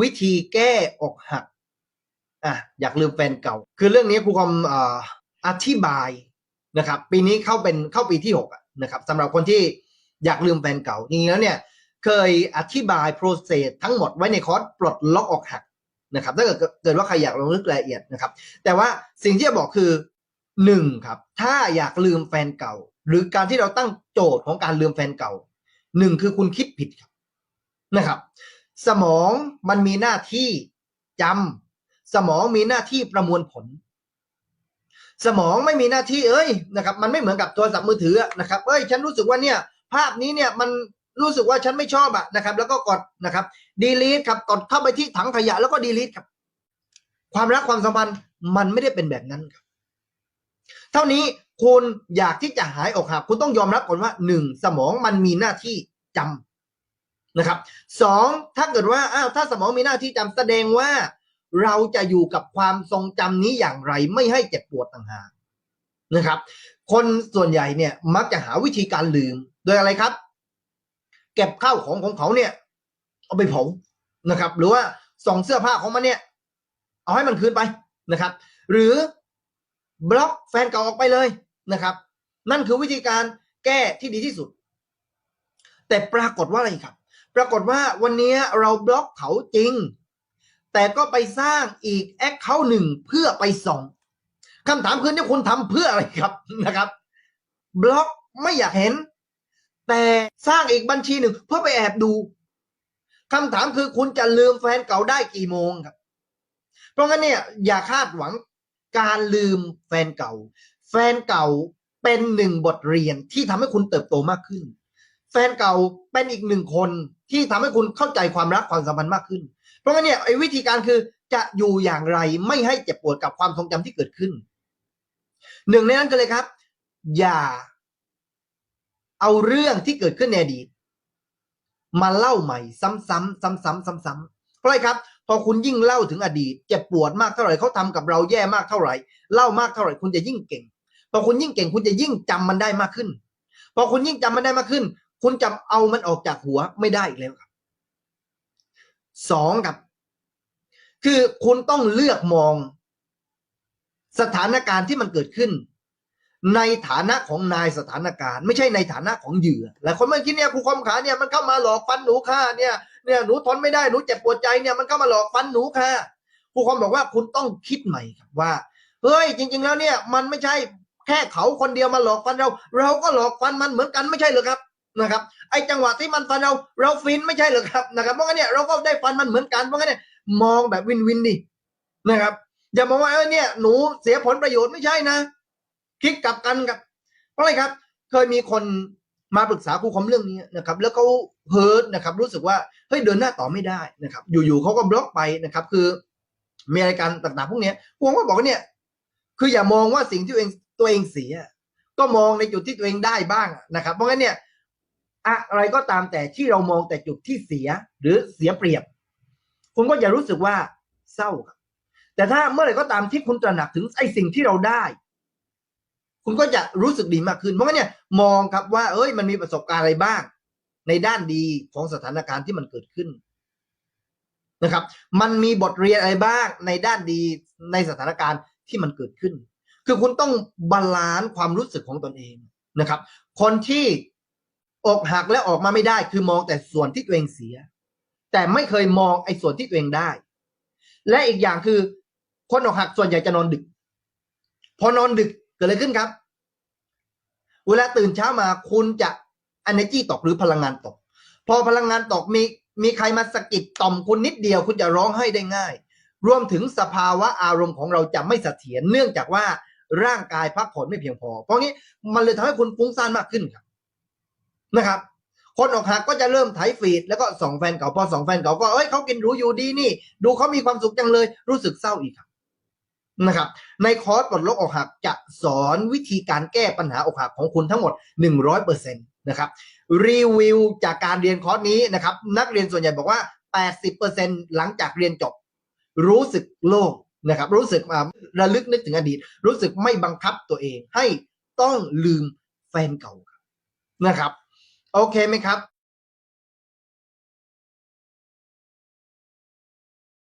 วิธีแก้อกหักอะอยากลืมแฟนเก่า คือเรื่องนี้ครูคอมอธิบายนะครับ ปีนี้เข้าเป็นเข้าปีที่หกอะนะครับสำหรับคนที่อยากลืมแฟนเก่าจริงๆแล้วเนี่ยเคยอธิบายโปรเซสทั้งหมดไว้ในคอร์สปลดล็อกอกหักนะครับ ถ้าเกิดเกิดว่าใครอยากลงลึกรายละเอียดนะครับ แต่ว่าสิ่งที่จะบอกคือหนึ่งครับ ถ้าอยากลืมแฟนเก่า หรือการที่เราตั้งโจทย์ของการลืมแฟนเก่าหนึ่งคือคุณคิดผิดครับนะครับ สมองมันมีหน้าที่จำสมองมีหน้าที่ประมวลผล สมองไม่มีหน้าที่เอ้ยนะครับ มันไม่เหมือนกับโทรศัพท์มือถือนะครับเอ้ย ฉันรู้สึกว่าเนี่ย ภาพนี้เนี่ยมันรู้สึกว่าฉันไม่ชอบอะนะครับ แล้วก็กดนะครับดีลีทครับกดเข้าไปที่ถังขยะแล้วก็ดีลีทครับ ความรักความสัมพันธ์มันไม่ได้เป็นแบบนั้นครับ เท่านี้คุณอยากที่จะหายอกหักคุณต้องยอมรับก่อนว่าหนึ่งสมองมันมีหน้าที่จำ นะครับสองถ้าเกิดว่าอ้าวถ้าสมองมีหน้าที่จำแสดงว่า เราจะอยู่กับความทรงจำนี้อย่างไร ไม่ให้เจ็บปวดต่างหากนะครับ คนส่วนใหญ่เนี่ยมักจะหาวิธีการลืมโดยอะไรครับ เก็บข้าวของของเขาเนี่ย เอาไปเผานะครับ หรือว่าส่องเสื้อผ้าของมันเนี่ย เอาให้มันคืนไปนะครับ หรือบล็อกแฟนเก่าออกไปเลยนะครับ นั่นคือวิธีการแก้ที่ดีที่สุด แต่ปรากฏว่าอะไรครับ ปรากฏว่าวันนี้เราบล็อกเขาจริง แต่ก็ไปสร้างอีกแอคเคาท์หนึ่งเพื่อไปส่องคำถามคือนี่คุณทำเพื่ออะไรครับนะครับ บล็อกไม่อยากเห็น แต่สร้างอีกบัญชีหนึ่งเพื่อไปแอบดูคำถามคือคุณจะลืมแฟนเก่าได้กี่โมงครับ เพราะงั้นเนี่ยอย่าคาดหวังการลืมแฟนเก่า แฟนเก่าเป็นหนึ่งบทเรียนที่ทำให้คุณเติบโตมากขึ้น แฟนเก่าเป็นอีกหนึ่งคนที่ทำให้คุณเข้าใจความรักความสัมพันธ์มากขึ้น เพราะงั้นเนี่ยไอ้วิธีการคือจะอยู่อย่างไรไม่ให้เจ็บปวดกับความทรงจำที่เกิดขึ้น หนึ่งในนั้นก็เลยครับ อย่า เอาเรื่องที่เกิดขึ้นในอดีตมาเล่าใหม่ ซ้ำๆซ้ำๆซ้ำๆเพราะอะไรครับ พอคุณยิ่งเล่าถึงอดีต เจ็บปวดมากเท่าไหร่เขาทำกับเราแย่มากเท่าไหร่เล่ามากเท่าไหร่คุณจะยิ่งเก่งพอคุณยิ่งเก่งคุณจะยิ่งจำมันได้มากขึ้นพอคุณยิ่งจำมันได้มากขึ้น คุณจำเอามันออกจากหัวไม่ได้อีกแล้วครับสองครับ คือคุณต้องเลือกมอง สถานการณ์ที่มันเกิดขึ้น ในฐานะของนายสถานการณ์ ไม่ใช่ในฐานะของเหยื่อหลายคนเมื่อกี้เนี่ยครูคมขาเนี่ยมันเข้ามาหลอกฟันหนูค่ะเนี่ยเนี่ยหนูทนไม่ได้หนูเจ็บปวดใจเนี่ยมันเข้ามาหลอกฟันหนูค่ะครูคมบอกว่าคุณต้องคิดใหม่ครับว่าเฮ้ยจริง ๆ แล้วเนี่ยมันไม่ใช่แค่เขาคนเดียวมาหลอกฟันเรา เราก็หลอกฟันมันเหมือนกันไม่ใช่หรือครับ นะครับไอ้จังหวะที่มันฟันเราเราฟินไม่ใช่เหรอครับนะครับเพราะงั้นเนี่ยเราก็ได้ฟันมันเหมือนกันเพราะงั้นเนี่ยมองแบบวินวินดินะครับอย่ามองว่าเออเนี่ยหนูเสียผลประโยชน์ไม่ใช่นะ คิดกลับกันครับ เพราะอะไรครับ เคยมีคนมาปรึกษาครูคอมเรื่องนี้นะครับ แล้วเขาเฮิร์ตนะครับ รู้สึกว่าเฮ้ยเดินหน้าต่อไม่ได้นะครับ อยู่ๆเขาก็บล็อกไปนะครับ คือมีอะไรกันต่างๆ พวกนี้ยพวกก็บอกว่าเนี่ย คืออย่ามองว่าสิ่งที่ตัวเองตัวเองเสีย ก็มองในจุดที่ตัวเองได้บ้างนะครับ เพราะงั้นเนี่ย อะไรก็ตามแต่ที่เรามองแต่จุดที่เสียหรือเสียเปรียบ คุณก็จะรู้สึกว่าเศร้าครับแต่ถ้าเมื่อไหร่ก็ตามที่คุณตระหนักถึงไอ้สิ่งที่เราได้ คุณก็จะรู้สึกดีมากขึ้น เพราะงั้นเนี่ยมองครับว่า เอ้ยมันมีประสบการณ์อะไรบ้าง ในด้านดีของสถานการณ์ที่มันเกิดขึ้นนะครับ มันมีบทเรียนอะไรบ้างในด้านดีในสถานการณ์ที่มันเกิดขึ้น คือคุณต้องบาลานซ์ความรู้สึกของตนเองนะครับ คนที่ อกหักและออกมาไม่ได้ คือมองแต่ส่วนที่ตัวเองเสีย แต่ไม่เคยมองไอ้ส่วนที่ตัวเองได้ และอีกอย่างคือ คนอกหักส่วนใหญ่จะนอนดึก พอนอนดึกเกิดอะไรขึ้นครับ เวลาตื่นเช้ามาคุณจะ energy ตกหรือพลังงานตก พอพลังงานตกมีมีใครมาสะกิดต่อมคุณนิดเดียวคุณจะร้องไห้ได้ง่าย รวมถึงสภาวะอารมณ์ของเราจะไม่เสถียรเนื่องจากว่าร่างกายพักผ่อนไม่เพียงพอ เพราะงี้มันเลยทำให้คุณฟุ้งซ่านมากขึ้นครับ นะครับ คนออกหักก็จะเริ่มไถฟีด แล้วก็ส่องแฟนเก่าพอส่องแฟนเก่าก็เอ้ยเขากินหรูอยู่ดีนี่ ดูเขามีความสุขจังเลยรู้สึกเศร้าอีกครับนะครับ ในคอร์สปลดล็อกอกหักจะสอนวิธีการแก้ปัญหาอกหักของคุณทั้งหมด 100%นะครับรีวิวจากการเรียนคอร์สนี้นะครับ นักเรียนส่วนใหญ่บอกว่า 80%หลังจากเรียนจบ รู้สึกโล่งนะครับ รู้สึกระลึกนึกถึงอดีต รู้สึกไม่บังคับตัวเองให้ต้องลืมแฟนเก่านะครับ โอเคไหมครับ